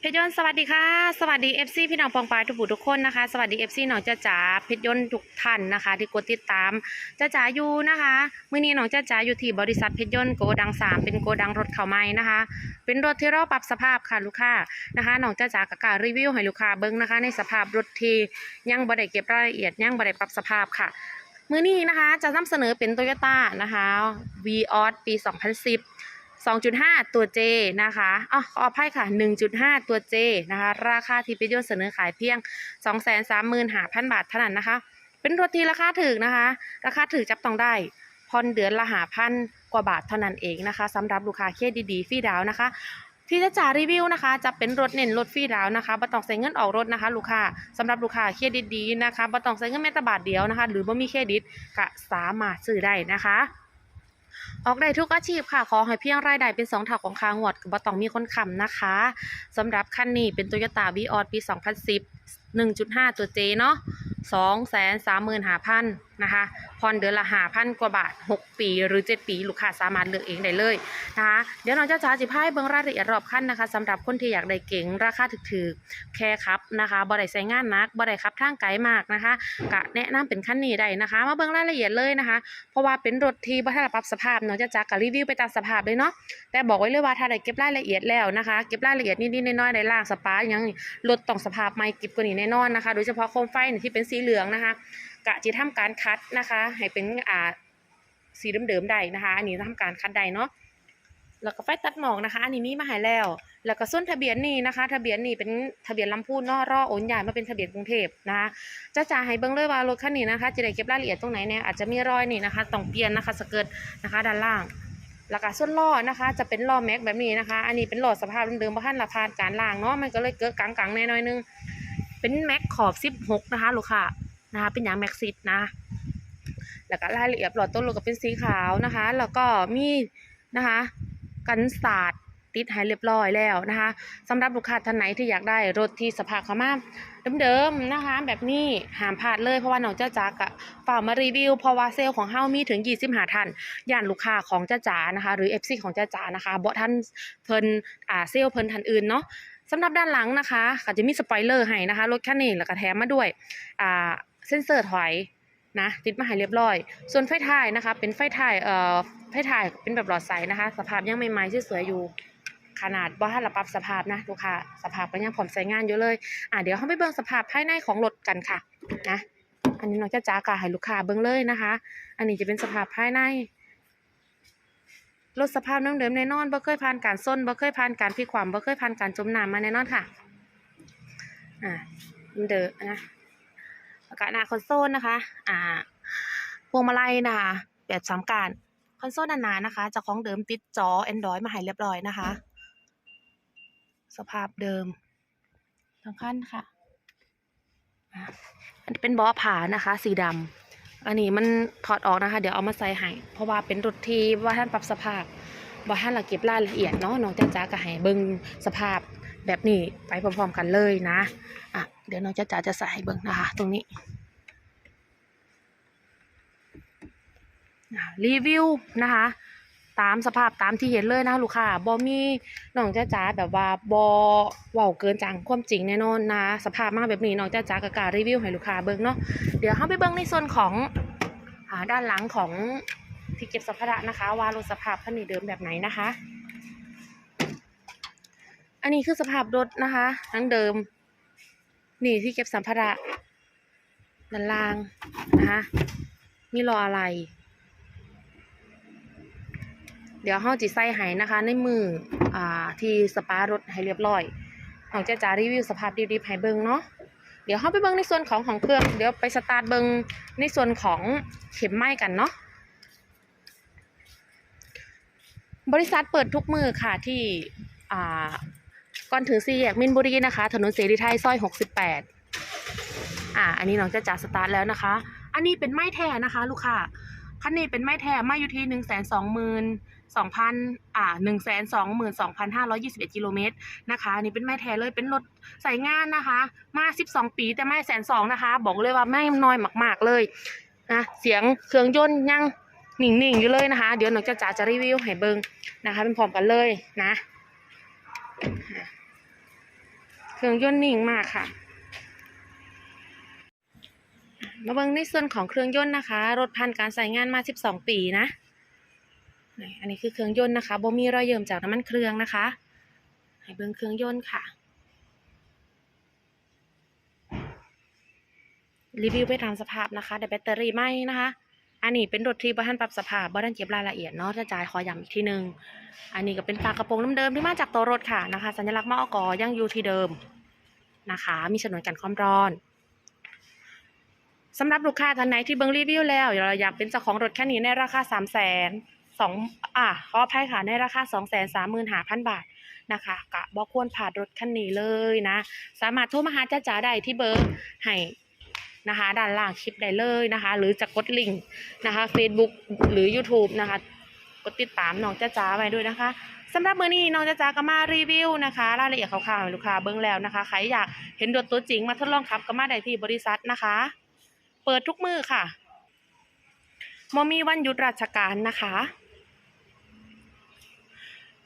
เพชรยนต์สวัสดีค่ะ สวัสดี FC พี่น้องปองปายทุกผู้ทุกคนนะคะ สวัสดี FC น้องจ้าจ๋าเพชรยนต์ทุกท่านนะคะ ที่กดติดตามจ้าจ๋าอยู่นะคะมื้อนี้น้องจ้าจ๋าอยู่ที่บริษัทเพชรยนต์โกดังสามเป็นโกดังรถเข่าไม้นะคะ เป็นรถที่เราปรับสภาพค่ะลูกค้านะคะน้องจ้าจ๋ากะการรีวิวให้ลูกค้าเบิ่งนะคะ ในสภาพรถที่ยังบ่ได้เก็บรายละเอียดยังบ่ได้ปรับสภาพค่ะมื้อนี้นะคะจะนำเสนอเป็น Toyota นะคะ v ีออปี 2010 2.5 ตัว J นะคะอ๋อขออภัยค่ะ 1.5 ตัว J นะคะ ราคาที่เป็นยนต์เสนอขายเพียง 235,000 บาทเท่านั้นนะคะ เป็นรถที่ราคาถูกนะคะ ราคาถูกจับต้องได้ผ่อนเดือนละหาพันกว่าบาทเท่านั้นเองนะคะสำหรับลูกค้าเครดิตดีฟรีดาวนะคะที่จะจ่ารีวิวนะคะ จะเป็นรถเน้นรถฟรีดาวนะคะบ่ต้องใส่เงินออกรถนะคะ ลูกค้าสำหรับลูกค้าเครดิตดีนะคะบ่ต้องใส่เงินแม้แต่บาทเดียวนะคะ หรือบ่มีเครดิตก็สามารถซื้อได้นะคะ ออกได้ทุกอาชีพค่ะ ขอให้เพียงรายได้เป็นสองเท่าของคางวดกับ่ต้องมีคนค้ำนะคะสำหรับคันนี้เป็นโตโยต้าวีออปี 2010 1.5 ตัวเจเนาะ235,000นะคะผ่อนเดือนละ5,000กว่าบาท 6 ปีหรือ 7 ปี ลูกค้าสามารถเลือกเองได้เลยนะคะเดี๋ยวน้องเจ้าจ๋าสิพายเบิ่งรายละเอียดรอบคันนะคะสำหรับคนที่อยากได้เก๋งราคาถูกๆแค่ครับนะคะบ่ได้ใช้งานนักบ่ได้ขับทางไกลมากนะคะกะแนะนำเป็นคันนี้ได้นะคะมาเบิ่งรายละเอียดเลยนะคะ เพราะว่าเป็นรถที่บ่ทันได้ปรับสภาพเนาะจะจักกับรีวิวไปตามสภาพเลยเนาะแต่บอกไว้เลยว่าถ้าได้เก็บรายละเอียดแล้วนะคะเก็บรายละเอียดนิดๆน้อยๆได้ล่างสปาร์คยังรถต้องสภาพใหม่ก็บกว่านี้แน่นอนนะคะ โดยเฉพาะโคมไฟที่เป็นสีเหลืองนะคะ กะจะทำการคัดนะคะ ให้เป็นอ่าสีเดิมๆได้นะคะ อันนี้ทำการคัดได้เนาะแล้วก็ไฟตัดหมอกนะคะ อันนี้มีมาให้แล้ว แล้วก็ส่วนทะเบียนนี่นะคะ ทะเบียนนี่เป็นทะเบียนลำพูนนอรอโอนย้ายมาเป็นทะเบียนกรุงเทพนะคะจะจ่าให้เบิ่งเลยว่ารถคันนี้นะคะจะได้เก็บรายละเอียดตรงไหนเนี่ยอาจจะมีรอยนี่นะคะต้องเปลี่ยนนะคะสเกิร์ตนะคะด้านล่าง แล้วก็ส่วนล้อนะคะ จะเป็นล้อแม็กแบบนี้นะคะ อันนี้เป็นล้อสภาพเดิมๆเพราะท่านละพานการล่างเนาะมันก็เลยเกิดกังๆแน่น้อยนึงเป็นแม็กขอบ 16 นะคะลูกค้า นะคะเป็นยางแม็กซิตนะแล้วก็รายละเอียดหลอดต้นรถก็เป็นสีขาวนะคะ แล้วก็มีนะคะ กันศาสตร์ติดให้เรียบร้อยแล้วนะคะสำหรับลูกค้าท่านไหนที่อยากได้รถที่สภาพเขามาเดิมๆนะคะ แบบนี้ห้ามพลาดเลยเพราะว่าน้องเจ้าจ๋ากะฝ่ากมารีวิวเพราะว่าเซลล์ของเฮามีถึง25ท่านย่านลูกค้าของเจ้าจ๋านะคะ หรือ FC ของเจ้าจ๋านะคะบ่ท่านเพิ่นอ่าเซลล์เพิ่นท่านอื่นเนาะสำหรับด้านหลังนะคะก็จะมีสปอยเลอร์ให้นะคะรถคันนี้แล้วก็แถมมาด้วยอ่า เซ็นเซอร์ถอยนะติดมาให้เรียบร้อย ส่วนไฟท้ายนะคะ เป็นไฟท้ายเอ่อไฟท้ายเป็นแบบหลอดใสนะคะ สภาพยังใหม่ๆสวยๆอยู่ขนาดว่าถ้าเราปรับสภาพนะลูกค้าสภาพก็ยังผอมใช้งานอยู่เลย อะเดี๋ยวเขาไปเบิ่งสภาพภายในของรถกันค่ะนะอันนี้น้องจะจ้ากาให้ลูกค้าเบิ่งเลยนะคะ อันนี้จะเป็นสภาพภายในรถสภาพเดิมแน่นอนบ่เคยผ่านการส้นบ่เคยผ่านการพิความบ่เคยผ่านการจมน้ำมาแน่นอนค่ะอ่าเดิมนะ แล้วก็หน้าคอนโซลนะคะ อ่า พวงมาลัยนะคะ แบบสามการคอนโซลหนาๆนะคะจะของเดิมติดจอ Android มาให้เรียบร้อยนะคะ สภาพเดิมสำคัญค่ะ อันเป็นบาะผานะคะ สีดำอันนี้มันถอดออกนะคะ เดี๋ยวเอามาใส่ให้เพราะว่าเป็นรถที่ว่าท่านปรับสภาพว่าท่านละเก็บรายละเอียดเนาะน้องจ้าจ๋าก็ให้เบิ่งสภาพ แบบนี้ไปพร้อมๆกันเลยนะอะเดี๋ยวน้องจ้าจ๋าจะใส่ให้เบิ่งนะคะตรงนี้รีวิวนะคะตามสภาพตามที่เห็นเลยนะลูกค้าบอมีน้องจ้าจ๋าแบบว่าบอว้าเกินจังความจริงแน่นอนนะ สภาพมากแบบนี้น้องจ้าจ๋ากะการรีวิวให้ลูกค้าเบิ่งเนาะเดี๋ยวเราไปเบิ่งในส่วนของอด้านหลังของที่เก็บสัมภาระนะคะ ว่ารถสภาพคันนี้เดิมแบบไหนนะคะ อันนี้คือสภาพรถนะคะทั้งเดิม นี่ที่เก็บสัมภาระด้านล่างนะคะมีรออะไร เดี๋ยวเฮาจิใส่ให้นะคะ ในมืออ่าที่สปารถให้เรียบร้อยของจะจารีวิวสภาพดิบๆให้เบิ่งเนาะเดี๋ยวเฮาไปเบิ่งในส่วนของของเครื่อง เดี๋ยวไปสตาร์ทเบิ่งในส่วนของเข็มไม้กันเนาะ บริษัทเปิดทุกมือค่ะที่อ่า ก่อนถึงสี่แยกมินบุรีนะคะ ถนนเสรีไทยซอย 68 อ่า อันนี้น้องจะจ่าสตาร์ทแล้วนะคะ อันนี้เป็นไม้แท้นะคะ ลูกค้าคันนี้เป็นไม้แท้ไม้อยู่ที่หนึ่งแสนสองหมื่นสองพันอ่าหนึ่งแสนสองหมื่นสองพันห้าร้อยี่สิบเอ็ดกิโลเมตรนะคะอันนี่เป็นไม้แท้เลยเป็นรถใส่งานนะคะ มาสิบสองปีแต่ไม่แสนสองนะคะ บอกเลยว่าไม่น้อยมาก ๆเลยนะเสียงเครื่องยนต์ยังหนิ่งๆอยู่เลยนะคะ เดี๋ยวหนูจะจ๋าจะรีวิวให้เบิงนะคะ เป็นพร้อมกันเลยนะ เครื่องยนต์นิ่งมากค่ะ มาเบิ่งในส่วนของเครื่องยนต์นะคะ รถผ่านการใช้งานมา 12 ปีนะ อันนี้คือเครื่องยนต์นะคะบ่มีรอยเยิมจากน้ำมันเครื่องนะคะ ให้เบิ่งเครื่องยนต์ค่ะ รีวิวไปตามสภาพนะคะแต่แบตเตอรี่ไหมนะคะ อันนี้เป็นรถที่บ่ทันปรับสภาพบ่ทันเก็บรายละเอียดเนาะจะจ่ายขอย้ำอีกทีหนึ่งอันนี้ก็เป็นฝากระโปรงเดิมๆที่มาจากตัวรถค่ะนะคะ สัญลักษณ์มอกยังอยู่ที่เดิมนะคะ มีฉนวนกันความร้อนสำหรับลูกค้าท่านไหนที่เบิ่งรีวิวแล้วเราอยากเป็นเจ้าของรถคันนี้ในราคา3 0 0 0 0 0สองอะขออภัยค่ะในราคา2 3 5 0 0 0บาทนะคะกะบ่ควรผ่านรถคันนี้เลยนะ สามารถโทรมาหาจ้าจ๋าได้ที่เบอร์ให้ นะคะ ด้านล่างคลิปได้เลยนะคะ หรือจะกดลิงก์นะคะ Facebook หรือ YouTube นะคะ กดติดตามน้องจ้าจ๋าไว้ด้วยนะคะสำหรับมื้อนี้น้องจ้าจ๋าก็มารีวิวนะคะรายละเอียดคร่าวๆให้ลูกค้าเบิ่งแล้วนะคะ ใครอยากเห็นรถตัวจริงมาทดลองขับก็มาได้ที่บริษัทนะคะ เปิดทุกมือค่ะมมีวันหยุดราชการนะคะ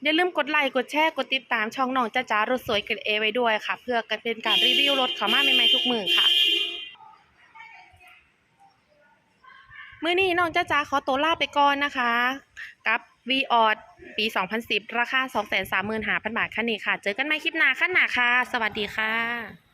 อย่าลืมกดไลค์กดแชร์กดติดตามช่องน้องจ้าจ๋ารถสวยกันเอไว้ด้วยค่ะ เพื่อเป็นการรีวิวรถเขามาใหม่ๆทุกมือค่ะ มื่อนี้น้องจ้าจ้าขอตัวลาไปก่อนนะคะ กับ v ีออดปี 2010 ราคา 235,000 บาทคันนี้ค่ะ เจอกันใหม่คลิปหน้าขั้นหน้าค่ะ สวัสดีค่ะ